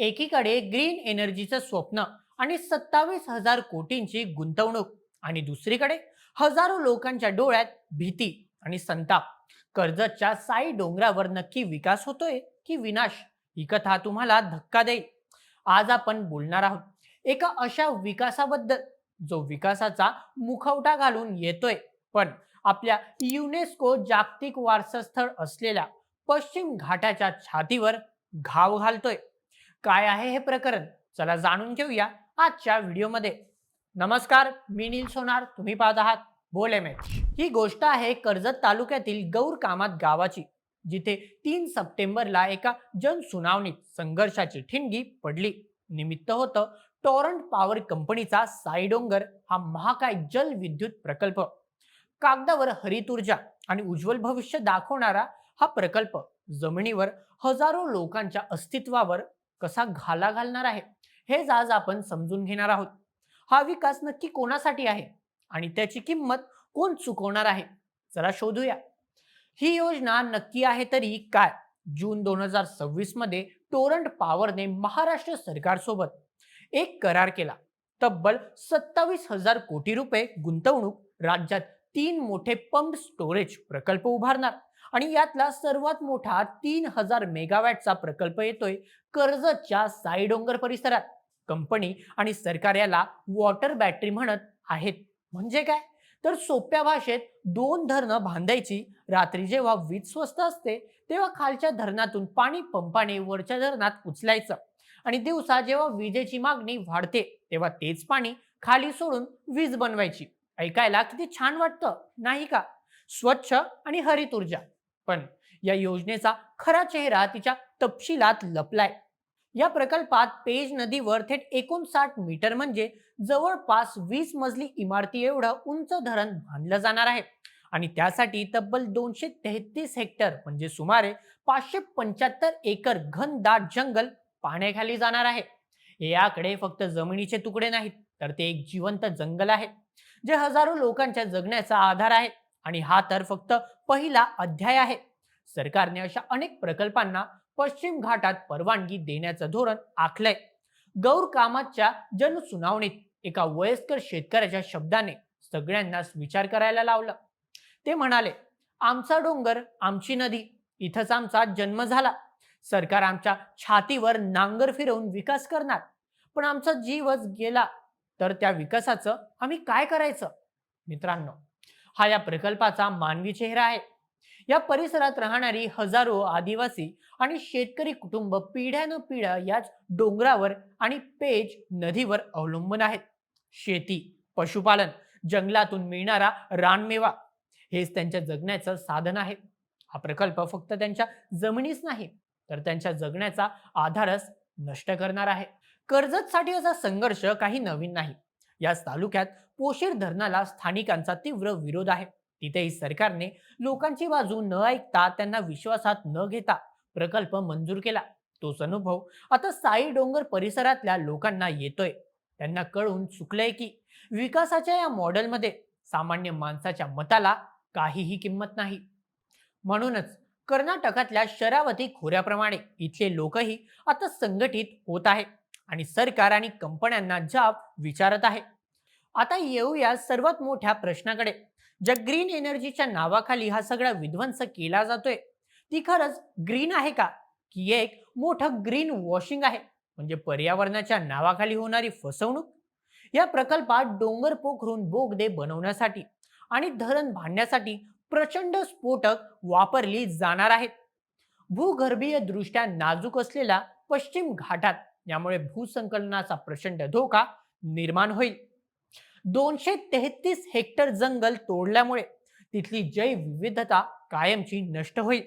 एकीकडे ग्रीन एनर्जीचं स्वप्न आणि सत्तावीस हजार कोटींची गुंतवणूक आणि दुसरीकडे हजारो लोकांच्या डोळ्यात भीती आणि संताप. कर्जतच्या साई डोंगरावर नक्की विकास होतोय की विनाश? ही कथा तुम्हाला धक्का देईल. आज आपण बोलणार आहोत एका अशा विकासाबद्दल जो विकासाचा मुखवटा घालून येतोय. पण आपल्या युनेस्को जागतिक वारसा स्थळ असलेल्या पश्चिम घाटाच्या छातीवर घाव घालतोय. काय आहे हे प्रकरण? चला जाणून घेऊया आजच्या व्हिडिओमध्ये. नमस्कार मी नील सोनार तुम्ही पाहत आहात बोल एम ही गोष्ट आहे कर्जत तालुक्यातील गौर कामात गावाची जिथे तीन सप्टेंबरला एका जनसुनावणीत संघर्षाची ठिणगी पडली. निमित्त होतं टॉरंट पॉवर कंपनीचा साईडोंगर हा महाकाय जल विद्युत प्रकल्प. कागदावर हरित ऊर्जा आणि उज्ज्वल भविष्य दाखवणारा हा प्रकल्प जमिनीवर हजारो लोकांच्या अस्तित्वावर कसा घाला घालणार आहे हेच आज आपण समजून घेणार आहोत. हा विकास नक्की कोणासाठी आहे आणि त्याची किंमत कोण चुकवणार आहे चला शोधूया. ही योजना नक्की आहे तरी काय? जून दोन हजार सव्वीसमध्ये टोरंट पॉवरने महाराष्ट्र सरकारसोबत एक करार केला. तब्बल सत्तावीस हजार कोटी रुपये गुंतवणूक राज्यात तीन मोठे पंप स्टोरेज प्रकल्प उभारणार. आणि यातला सर्वात मोठा तीन हजार मेगावॅटचा प्रकल्प येतोय कर्जतच्या साईडोंगर परिसरात. कंपनी आणि सरकार याला वॉटर बॅटरी म्हणत आहेत. म्हणजे काय? तर सोप्या भाषेत दोन धरणं बांधायची. रात्री जेव्हा वीज स्वस्त असते तेव्हा खालच्या धरणातून पाणी पंपाने वरच्या धरणात उचलायचं. आणि दिवसा जेव्हा विजेची मागणी वाढते तेव्हा तेच पाणी खाली सोडून वीज बनवायची. ऐकायला किती छान वाटतं नाही का? स्वच्छ आणि हरित ऊर्जा. पण या योजनेचा खरा चेहरा तिच्या तपशिलात लपलाय. या प्रकल्पात पेज नदीवर थेट एकोणसाठ मीटर म्हणजे जवळपास वीस मजली इमारती एवढं उंच धरण बांधलं जाणार आहे. आणि त्यासाठी तब्बल दोनशे तेहतीस हेक्टर म्हणजे सुमारे पाचशे पंच्याहत्तर एकर घनदाट जंगल पाण्याखाली जाणार आहे. याकडे फक्त जमिनीचे तुकडे नाहीत तर ते एक जिवंत जंगल आहे जे हजारो लोकांच्या जगण्याचा आधार आहे. आणि हा तर फक्त पहिला अध्याय आहे. सरकारने अशा अनेक प्रकल्पांना पश्चिम घाटात परवानगी देण्याचं धोरण आखलंय. गौर कामातच्या जनसुनावणीत एका वयस्कर शेतकऱ्याच्या शब्दाने सगळ्यांनाच विचार करायला लावलं. ते म्हणाले आमचा डोंगर आमची नदी इथंच आमचा जन्म झाला. सरकार आमच्या छातीवर नांगर फिरवून विकास करणार. पण आमचा जीवच गेला. तर त्या विकासाचं आम्ही काय करायचं? मित्रांनो हा या प्रकल्पाचा मानवी चेहरा आहे. या परिसरात राहणारी हजारो आदिवासी आणि शेतकरी कुटुंब पिढ्यानं पिढ्या याच डोंगरावर आणि पेज नदीवर अवलंबून आहेत. शेती पशुपालन जंगलातून मिळणारा रानमेवा हेच त्यांच्या जगण्याचं साधन आहे. हा प्रकल्प फक्त त्यांच्या जमिनीच नाही तर त्यांच्या जगण्याचा आधारच नष्ट करणार आहे. कर्जतसाठी असा संघर्ष काही नवीन नाही. याच तालुक्यात पोशेर धरणाला स्थानिकांचा तीव्र विरोध आहे. तिथेही सरकारने लोकांची बाजू न ऐकता त्यांना विश्वासात न घेता प्रकल्प मंजूर केला. तोच अनुभव आता साई डोंगर परिसरातल्या लोकांना येतोय. त्यांना कळून चुकलंय की विकासाच्या या मॉडेलमध्ये सामान्य माणसाच्या मताला काहीही किंमत नाही. म्हणूनच कर्नाटकातल्या शरावती खोऱ्याप्रमाणे इथले लोकही आता संघटित होत आहे आणि सरकार आणि कंपन्यांना जाब विचारत आहे. आता येऊया सर्वात मोठ्या प्रश्नाकडे. ज्या ग्रीन एनर्जीच्या नावाखाली हा सगळा विध्वंस केला जातोय ती खरंच ग्रीन आहे का? की एक मोठं ग्रीन वॉशिंग आहे म्हणजे पर्यावरणाच्या नावाखाली होणारी फसवणूक? या प्रकल्पात डोंगर पोखरून बोगदे बनवण्यासाठी आणि धरण बांधण्यासाठी प्रचंड स्फोटक वापरली जाणार आहेत. भूगर्भीय दृष्ट्या नाजूक असलेला पश्चिम घाटात यामुळे भूसंकलनाचा प्रचंड धोका निर्माण होईल. दोनशे तेहतीस हेक्टर जंगल तोडल्यामुळे तिथली जैवविविधता कायमची नष्ट होईल.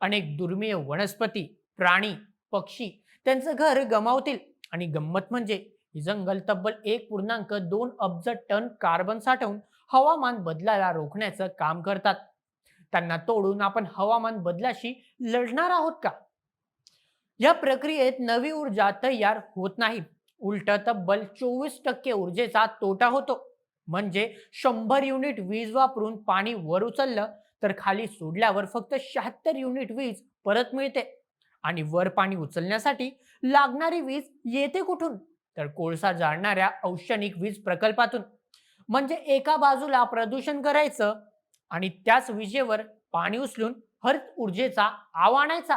अनेक दुर्मिळ वनस्पती प्राणी पक्षी त्यांचं घर गमावतील आणि गंमत म्हणजे ही जंगल तब्बल एक पूर्णांक दोन अब्ज टन कार्बन साठवून हवामान बदलाला रोखण्याचं काम करतात. त्यांना तोडून आपण हवामान बदलाशी लढणार आहोत का? या प्रक्रियेत नवी ऊर्जा तयार होत नाही. उलट तब्बल चोवीस टक्के ऊर्जेचा तोटा होतो. म्हणजे शंभर युनिट वीज वापरून पाणी वर उचललं तर खाली सोडल्यावर फक्त शहात्तर युनिट वीज परत मिळते. आणि वर पाणी उचलण्यासाठी लागणारी वीज येते कुठून? तर कोळसा जाळणाऱ्या औष्णिक वीज प्रकल्पातून. म्हणजे एका बाजूला प्रदूषण करायचं आणि त्याच विजेवर पाणी उचलून हरित ऊर्जेचा आव आणायचा.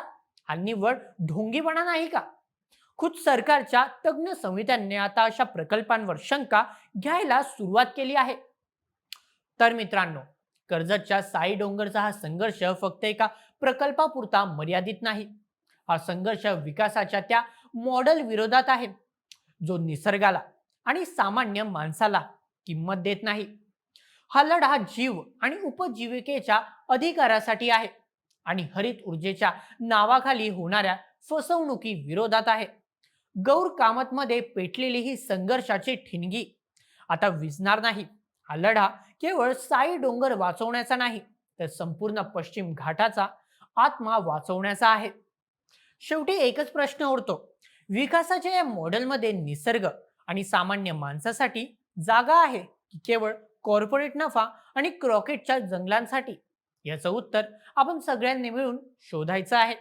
हा निव्वळ ढोंगीपणा नाही का? खुद सरकारच्या तज्ज्ञ संहितांनी आता अशा प्रकल्पांवर शंका घ्यायला सुरुवात केली आहे. तर मित्रांनो कर्जतच्या साई डोंगरचा हा संघर्ष फक्त एका प्रकल्पापुरता मर्यादित नाही. हा संघर्ष विकासाच्या त्या मॉडेल विरोधात आहे. जो निसर्गाला आणि सामान्य माणसाला किंमत देत नाही. हा लढा जीव आणि उपजीविकेच्या अधिकारासाठी आहे आणि हरित ऊर्जेच्या नावाखाली होणाऱ्या फसवणुकी विरोधात आहे. गौर कामतमध्ये पेटलेली ही संघर्षाची ठिणगी. आता विजणार नाही. हा लढा केवळ साई डोंगर वाचवण्याचा नाही तर संपूर्ण पश्चिम घाटाचा आत्मा वाचवण्याचा आहे. शेवटी एकच प्रश्न उरतो. विकासाच्या या मॉडेलमध्ये निसर्ग आणि सामान्य माणसासाठी जागा आहे की केवळ कॉर्पोरेट नफा आणि क्रॉकेटच्या जंगलांसाठी? याचं उत्तर आपण सगळ्यांनी मिळून शोधायचं आहे.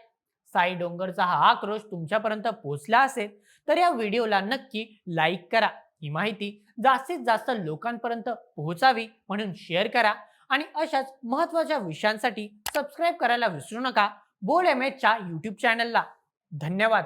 साई डोंगरचा हा आक्रोश तुमच्यापर्यंत पोहोचला असेल तर या व्हिडिओला नक्की लाईक करा. ही माहिती जास्तीत जास्त लोकांपर्यंत पोहोचावी म्हणून शेअर करा आणि अशाच महत्त्वाच्या विषयांसाठी सबस्क्राईब करायला विसरू नका. बोल एम एचच्या यूट्यूब चॅनलला धन्यवाद.